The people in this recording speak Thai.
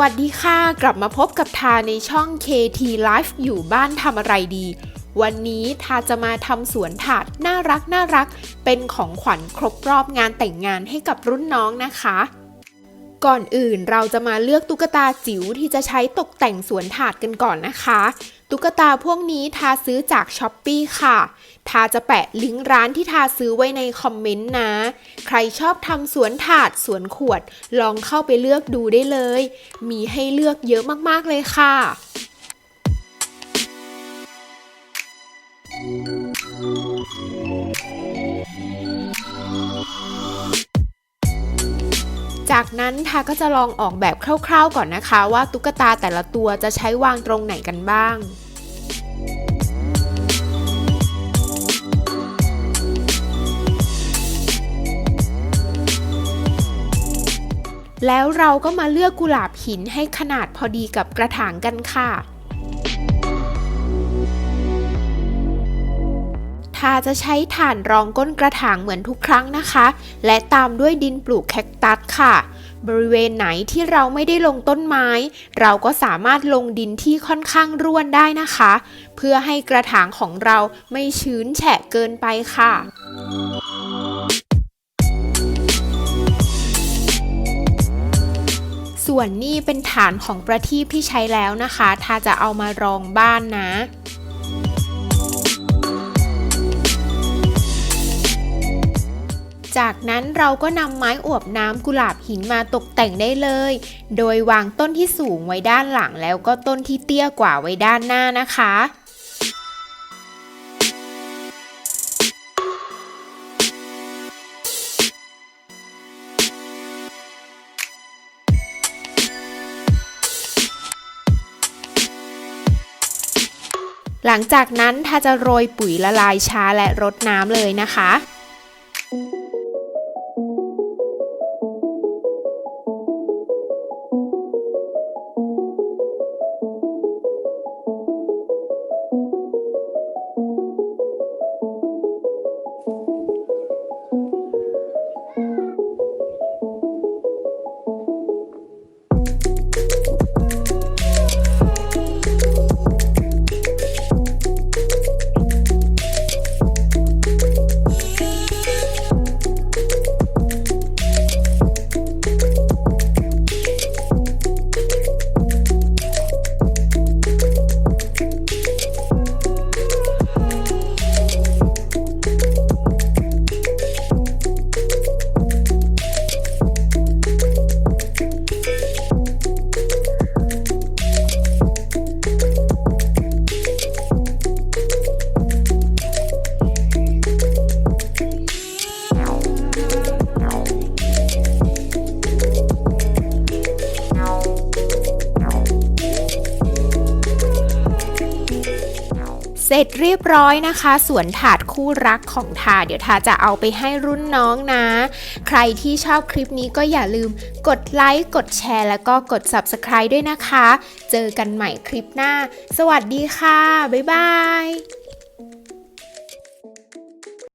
วัสดีค่ะ กลับมาพบกับทาในช่อง KT Life อยู่บ้านทำอะไรดี วันนี้ทาจะมาทำสวนถาดน่ารักน่ารัก เป็นของขวัญครบรอบงานแต่งงานให้กับรุ่นน้องนะคะ ก่อนอื่นเราจะมาเลือกตุ๊กตาจิ๋วที่จะใช้ตกแต่งสวนถาดกันก่อนนะคะ ตุ๊กตาพวกนี้ทาซื้อจากช้อปปีค่ะ ทาจะแปะลิงก์ร้านที่ทาซื้อไว้ในคอมเมนต์นะ ใครชอบทำสวนถาดสวนขวด ลองเข้าไปเลือกดูได้เลย มีให้เลือกเยอะมากๆเลยค่ะ จากนั้นทาก็จะลองออกแบบคร่าวๆก่อนนะคะว่าตุ๊กตาแต่ละตัวจะใช้วางตรงไหนกันบ้างแล้วเราก็มาเลือกกุหลาบหินให้ขนาดพอดีกับกระถางกันค่ะ ทาจะใช้ถ่านรองก้นกระถางเหมือนทุกครั้งนะคะ และตามด้วยดินปลูกแคคตัสค่ะ บริเวณไหนที่เราไม่ได้ลงต้นไม้ เราก็สามารถลงดินที่ค่อนข้างร่วนได้นะคะ เพื่อให้กระถางของเราไม่ชื้นแฉะเกินไปค่ะส่วนนี้เป็นฐานของประทีปที่ใช้แล้วนะคะ ถ้าจะเอามารองบ้านนะ จากนั้นเราก็นำไม้อวบน้ำกุหลาบหินมาตกแต่งได้เลย โดยวางต้นที่สูงไว้ด้านหลังแล้วก็ต้นที่เตี้ยกว่าไว้ด้านหน้านะคะหลังจากนั้นถ้าจะโรยปุ๋ยละลายช้าและรดน้ำเลยนะคะ เสร็จเรียบร้อยนะคะ สวนถาดคู่รักของทา เดี๋ยวทาจะเอาไปให้รุ่นน้องนะ ใครที่ชอบคลิปนี้ก็อย่าลืมกดไลค์กดแชร์ แล้วก็กด Subscribe ด้วยนะคะ เจอกันใหม่คลิปหน้า สวัสดีค่ะ บ๊ายบาย